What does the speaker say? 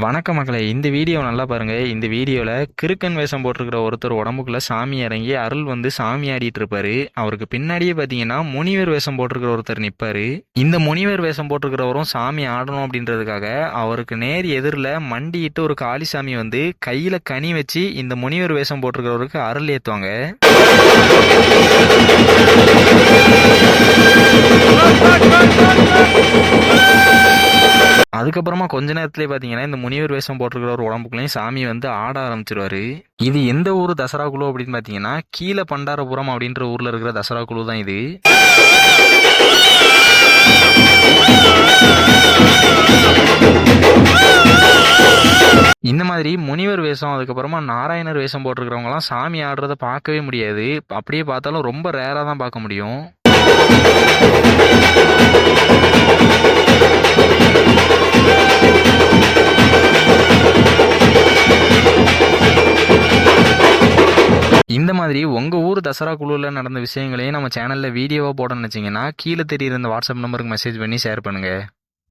வணக்க மக்களே இந்த வீடியோ நல்லா பாருங்கள் இந்த வீடியோவில் கிறுக்கன் வேஷம் போட்டிருக்கிற ஒருத்தர் உடம்புக்குள்ள சாமி இறங்கி அருள் வந்து சாமி ஆடிட்டு இருப்பாரு. அவருக்கு பின்னாடியே பார்த்தீங்கன்னா முனிவர் வேஷம் போட்டிருக்கிற ஒருத்தர் நிற்பாரு இந்த முனிவர் வேஷம் போட்டிருக்கிறவரும் சாமி ஆடணும் அப்படின்றதுக்காக அவருக்கு நேர் எதிரில் மண்டியிட்டு ஒரு காளிசாமி வந்து கையில் கனி வச்சு இந்த முனிவர் வேஷம் போட்டிருக்கிறவருக்கு அருள் ஏற்றுவாங்க அதுக்கப்புறமா கொஞ்ச நேரத்திலே பார்த்தீங்கன்னா இந்த முனிவர் வேஷம் போட்டிருக்கிற ஒரு உடம்புக்குள்ளேயும் சாமி வந்து ஆட ஆரம்பிச்சிருவாரு. இது எந்த ஊர்? தசரா குழு அப்படின்னு பார்த்தீங்கன்னா கீழே பண்டாரபுரம் அப்படின்ற ஊரில் இருக்கிற தசரா குழு தான் இது. இந்த மாதிரி முனிவர் வேஷம் அதுக்கப்புறமா நாராயணர் வேஷம் போட்டிருக்கிறவங்கலாம் சாமி ஆடுறத பார்க்கவே முடியாது. அப்படியே பார்த்தாலும் ரொம்ப ரேராக தான் பார்க்க முடியும். இந்த மாதிரி உங்கள் ஊர் தசரா குழுவில் நடந்த விஷயங்களையும் நம்ம சேனலில் வீடியோவாக போட நினச்சிங்கன்னா கீழே தெரியிற இந்த வாட்ஸ்அப் நம்பருக்கு மெசேஜ் பண்ணி ஷேர் பண்ணுங்கள்